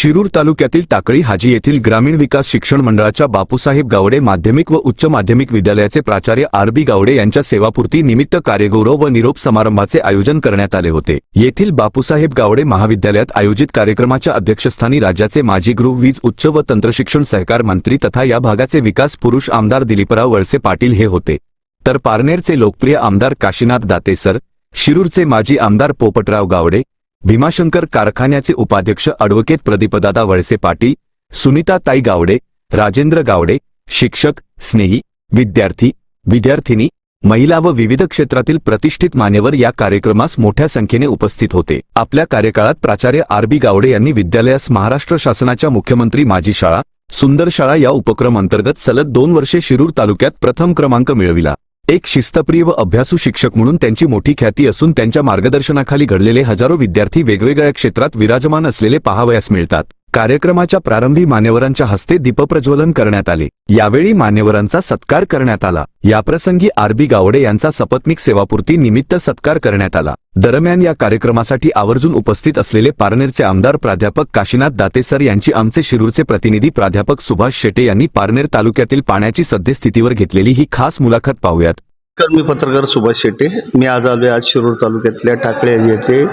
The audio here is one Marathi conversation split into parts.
शिरूर तालुक्यातील टाकळी हाजी येथील ग्रामीण विकास शिक्षण मंडळाच्या बापूसाहेब गावडे माध्यमिक व उच्च माध्यमिक विद्यालयाचे प्राचार्य आर बी गावडे यांच्या सेवापूर्ती निमित्त कार्यगौरव व निरोप समारंभाचे आयोजन करण्यात आले होते. येथील बापूसाहेब गावडे महाविद्यालयात आयोजित कार्यक्रमाच्या अध्यक्षस्थानी राज्याचे माजी गृह वीज उच्च व तंत्रशिक्षण सहकार मंत्री तथा या भागाचे विकास पुरुष आमदार दिलीपराव वळसे पाटील हे होते. तर पारनेरचे लोकप्रिय आमदार काशीनाथ दातेसर शिरूरचे माजी आमदार पोपटराव गावडे भीमाशंकर कारखान्याचे उपाध्यक्ष अॅडव्होकेट प्रदीपदादा वळसे पाटील सुनीता ताई गावडे राजेंद्र गावडे शिक्षक स्नेही विद्यार्थी विद्यार्थिनी महिला व विविध क्षेत्रातील प्रतिष्ठित मान्यवर या कार्यक्रमास मोठ्या संख्येने उपस्थित होते. आपल्या कार्यकाळात प्राचार्य आर बी गावडे यांनी विद्यालयास महाराष्ट्र शासनाच्या मुख्यमंत्री माझी शाळा सुंदर शाळा या उपक्रम अंतर्गत सलग दोन वर्षे शिरूर तालुक्यात प्रथम क्रमांक मिळविला. एक शिस्तप्रिय व अभ्यासू शिक्षक म्हणून त्यांची मोठी ख्याती असून त्यांच्या मार्गदर्शनाखाली घडलेले हजारो विद्यार्थी वेगवेगळ्या क्षेत्रात विराजमान असलेले पाहावयास मिळतात. कार्यक्रमाच्या प्रारंभी मान्यवरांच्या हस्ते दीपप्रज्वलन करण्यात आले. यावेळी मान्यवरांचा सत्कार करण्यात आला. याप्रसंगी आरबी गावडे यांचा सपत्निक सेवापूर्ती निमित्त सत्कार करण्यात आला. दरम्यान या कार्यक्रमासाठी आवर्जून उपस्थित असलेले पारनेरचे आमदार प्राध्यापक काशीनाथ दातेसर यांची आमचे शिरूरचे प्रतिनिधी प्राध्यापक सुभाष शेटे यांनी पारनेर तालुक्यातील पाण्याची सद्यस्थितीवर घेतलेली ही खास मुलाखत पाहूयात. नमस्कार मी पत्रकार सुभाष शेटे मी आज आलो आहे आज शिरूर तालुक्यातल्या टाकळे येथे.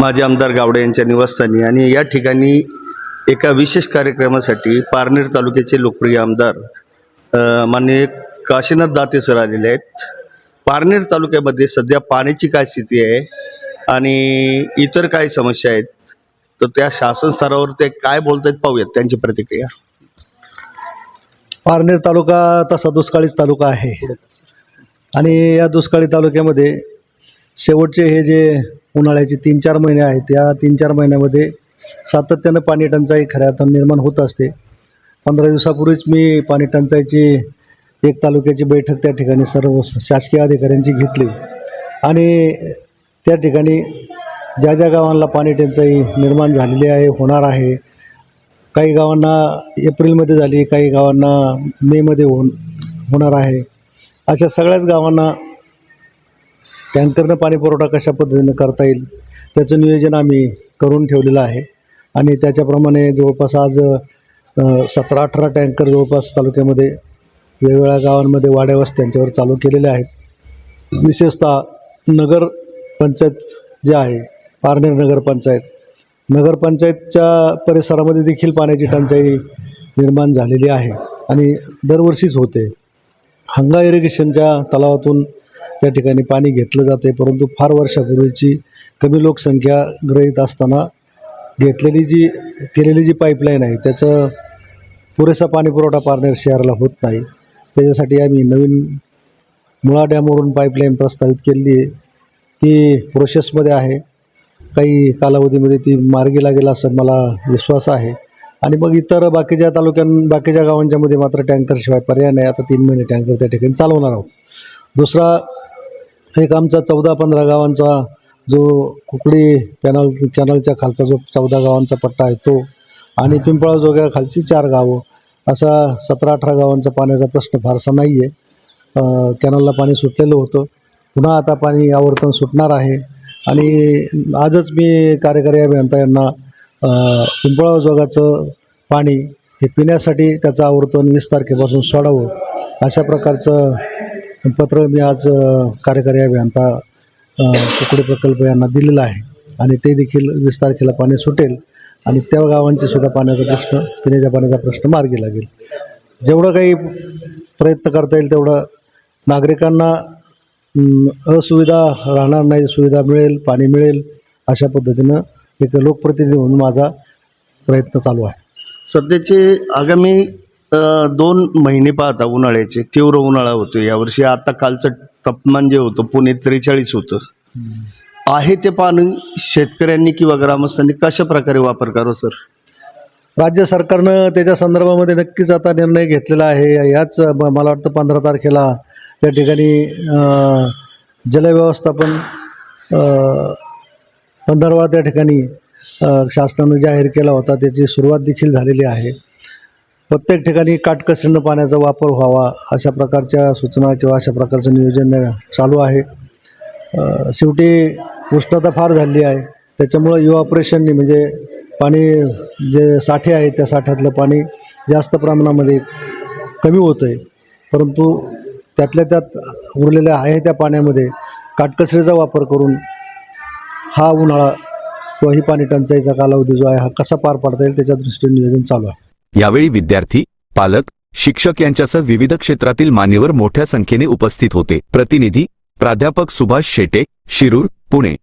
माझे आमदार गावडे यांच्या निवासस्थानी आणि या ठिकाणी एका विशेष कार्यक्रमासाठी पारनेर तालुक्याचे लोकप्रिय आमदार माननीय काशीनाथ दाते सर आलेले आहेत. पारनेर तालुक्यामध्ये सध्या पाण्याची काय स्थिती आहे आणि इतर काय समस्या आहेत? तर त्या शासन स्तरावर ते काय बोलत आहेत पाहूयात त्यांची प्रतिक्रिया. पारनेर तालुका तसा दुष्काळीच तालुका आहे. आणि या दुष्काळी तालुक्यामध्ये शेवटचे हे जे उन्हाळ्याचे तीन चार महिने आहेत या तीन चार महिन्यामध्ये सातत्यानं पाणी टंचाई खऱ्या अर्थानं निर्माण होत असते. पंधरा दिवसापूर्वीच मी पाणी टंचाईची एक तालुक्याची बैठक त्या ठिकाणी सर्व शासकीय अधिकाऱ्यांची घेतली. आणि त्या ठिकाणी ज्या ज्या गावांना पाणी टंचाई निर्माण झालेली आहे होणार आहे काही गावांना एप्रिलमध्ये झाली काही गावांना मेमध्ये होऊन होणार आहे. अशा सगळ्याच गावांना टँकरनं पाणी पुरवठा कशा पद्धतीनं करता येईल त्याचं नियोजन आम्ही करून ठेवलेलं आहे. आणि त्याच्याप्रमाणे जवळपास आज सतरा अठरा टँकर जवळपास तालुक्यामध्ये वेगवेगळ्या गावांमध्ये वाड्या वस्त्यांच्यावर चालू केलेले आहेत. विशेषतः नगर पंचायत जे आहे पारनेर नगरपंचायत नगरपंचायतच्या परिसरामध्ये देखील पाण्याची टंचाई निर्माण झालेली आहे आणि दरवर्षीच होते. हंगा इरिगेशनच्या तलावातून त्या ठिकाणी पाणी घेतलं जाते परंतु फार वर्षापूर्वीची कमी लोकसंख्या ग्रहित असताना घेतलेली जी केलेली जी पाईपलाईन आहे त्याचं पुरेसा पाणी पुरवठा पारनेर शहराला होत नाही. त्याच्यासाठी आम्ही नवीन मुळा डॅमवरून पाईपलाईन प्रस्तावित केलेली आहे. ती प्रोसेसमध्ये आहे. काही कालावधीमध्ये ती मार्गी लागेल असं मला विश्वास आहे. आणि मग इतर बाकीच्या तालुक्यां बाकीच्या गावांच्यामध्ये मात्र टँकरशिवाय पर्याय नाही. आता तीन महिने टँकर त्या ठिकाणी चालवणार आहोत. दुसरा एक आमचा चौदा पंधरा गावांचा जो कुकडी कॅनल कॅनलच्या खालचा जो चौदा गावांचा पट्टा आहे तो आणि पिंपळाजोग्या खालची चार गावं असा सतरा अठरा गावांचा पाण्याचा प्रश्न फारसा नाही आहे कॅनलला पाणी सुटलेलं होतं. पुन्हा आता पाणी आवर्तन सुटणार आहे. आणि आजच मी कार्यकारी अभियंता यांना पिंपळाजोगाचं पाणी हे पिण्यासाठी त्याचं आवर्तन वीस तारखेपासून सोडावं अशा प्रकारचं पत्र मी आज कार्यकारी अभियंता कुकडे प्रकल्प यांना दिलेला आहे. आणि ते देखील वीस तारखेला पाणी सुटेल. आणि त्या गावांचे सुद्धा पाण्याचा प्रश्न पिण्याच्या पाण्याचा प्रश्न मार्गी लागेल. जेवढं काही प्रयत्न करता येईल तेवढं नागरिकांना असुविधा राहणार नाही सुविधा मिळेल पाणी मिळेल अशा पद्धतीनं एक लोकप्रतिनिधी म्हणून माझा प्रयत्न चालू आहे. सध्याचे आगामी दोन महिने पाहता उन्हाळ्याचे तीव्र उन्हाळा होतो यावर्षी आता कालचं तापमान जे होतं पुणे त्रेचाळीस होतं. आहे ते पाणी शेतकऱ्यांनी किंवा ग्रामस्थांनी कशा प्रकारे वापर करावा सर? राज्य सरकारनं त्याच्या संदर्भामध्ये नक्कीच आता निर्णय घेतलेला आहे. याच मला वाटतं पंधरा तारखेला त्या ठिकाणी जलव्यवस्थापन अं, त्या ठिकाणी शासनानं जाहीर केला होता. त्याची सुरुवात देखील झालेली आहे. प्रत्येक ठिकाणी काटकसरीनं पाण्याचा वापर व्हावा अशा प्रकारच्या सूचना किंवा अशा प्रकारचं नियोजन चालू आहे. शेवटी उष्णता फार झाली आहे. त्याच्यामुळं युवा ऑपरेशननी म्हणजे पाणी जे साठे आहे त्या साठ्यातलं पाणी जास्त प्रमाणामध्ये कमी होतं आहे परंतु त्यातल्या त्यात उरलेल्या आहे त्या पाण्यामध्ये काटकसरीचा वापर करून हा उन्हाळा किंवा ही पाणी टंचाईचा कालावधी जो आहे हा कसा पार पाडता येईल त्याच्या दृष्टीने नियोजन चालू आहे. यावेळी विद्यार्थी पालक शिक्षक यांच्यासह विविध क्षेत्रातील मान्यवर मोठ्या संख्येने उपस्थित होते. प्रतिनिधी प्राध्यापक सुभाष शेटे शिरूर पुणे.